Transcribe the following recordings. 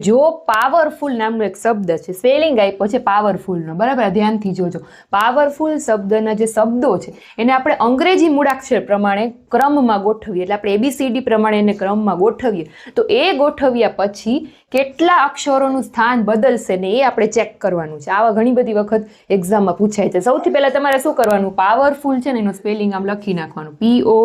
જો પાવરફુલ નામનો એક શબ્દ છે સ્પેલિંગ આપ્યો છે પાવરફુલનો બરાબર? ધ્યાનથી જોજો. પાવરફુલ શબ્દના જે શબ્દો છે, એને આપણે અંગ્રેજી મૂળાક્ષર પ્રમાણે ક્રમમાં ગોઠવીએ. એટલે આપણે એબીસીડી પ્રમાણે એને ક્રમમાં ગોઠવીએ. તો એ ગોઠવ્યા પછી કેટલા અક્ષરોનું સ્થાન બદલશે ને એ આપણે ચેક કરવાનું છે. આવા ઘણી બધી વખત એક્ઝામમાં પૂછાય છે. સૌથી પહેલાં તમારે શું કરવાનું? પાવરફુલ છે ને એનું સ્પેલિંગ આમ લખી નાખવાનું. પીઓ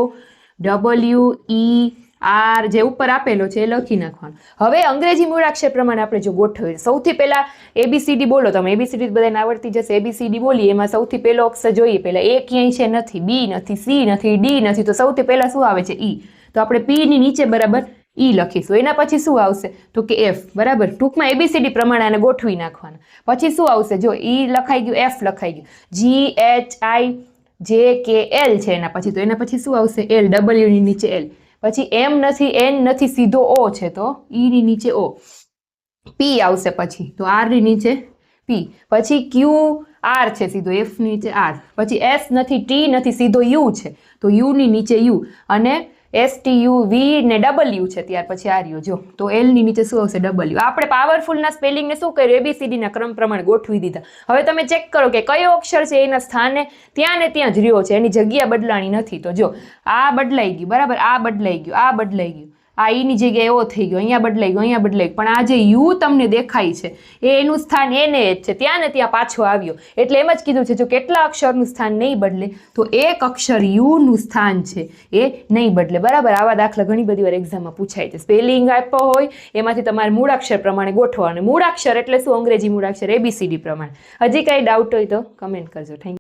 ડબલ્યુ ઈ આર જે ઉપર આપેલો છે એ લખી નાખવાનો. હવે અંગ્રેજી મૂળાક્ષર પ્રમાણે આપણે જો ગોઠવીએ, સૌથી પહેલાં એબીસીડી બોલો તમે. એબીસીડી બધાને આવડતી જશે એબીસીડી બોલીએ, એમાં સૌથી પહેલો અક્ષર જોઈએ. પહેલાં એ ક્યાંય છે નથી બી નથી સી નથી ડી નથી, તો સૌથી પહેલાં શું આવે છે? ઈ તો આપણે પીની નીચે બરાબર ઈ લખીશું. એના પછી શું આવશે? તો કે એફ બરાબર? ટૂંકમાં એબીસીડી પ્રમાણે આને ગોઠવી નાખવાના. પછી શું આવશે? જો ઈ લખાઈ ગયું એફ લખાઈ ગયું. જી એચ આઈ જે કે એલ છે એના પછી. તો એના પછી શું આવશે? એલ ડબલ્યુની નીચે એલ પછી એમ નથી, એન નથી, સીધો ઓ છે તો ઈની નીચે ઓ. પી આવશે પછી, તો આરની નીચે પી પછી ક્યુ આર છે સીધો એફની નીચે આર પછી એસ નથી ટી નથી, સીધો યુ છે, તો યુની નીચે યુ અને એસ ટી વી ને ડબલ્યુ છે ત્યાર પછી આર યુ જો. તો એલની નીચે શું આવશે? ડબલ્યુ આપણે પાવરફુલના સ્પેલિંગને શું કર્યું? એબીસીડીના ક્રમ પ્રમાણે ગોઠવી દીધા. હવે તમે ચેક કરો કે કયો અક્ષર છે એના સ્થાને ત્યાં ને ત્યાં જ રહ્યો છે. એની જગ્યા બદલાણી નથી. તો જો, આ બદલાઈ ગયું. બરાબર? આ બદલાઈ ગયું. આ બદલાઈ ગયું. આ ઈની જગ્યાએ એવો થઈ ગયો, અહીંયા બદલાઈ ગયો, અહીંયા બદલાઈ પણ આ જે યુ તમને દેખાય છે, એ એનું સ્થાન એને જ છે. ત્યાં ને ત્યાં પાછો આવ્યો. એટલે એમ જ કીધું છે, જો કેટલા અક્ષરનું સ્થાન નહીં બદલે, તો એક અક્ષર યુનું સ્થાન છે, એ નહીં બદલે. બરાબર? આવા દાખલા ઘણી બધી વાર એક્ઝામમાં પૂછાય છે. સ્પેલિંગ આપ્યો હોય, એમાંથી તમારે મૂળાક્ષર પ્રમાણે ગોઠવવાનું. મૂળાક્ષર એટલે શું? અંગ્રેજી મૂળાક્ષર એબીસીડી પ્રમાણે. હજી કાંઈ ડાઉટ હોય તો કમેન્ટ કરજો. થેન્ક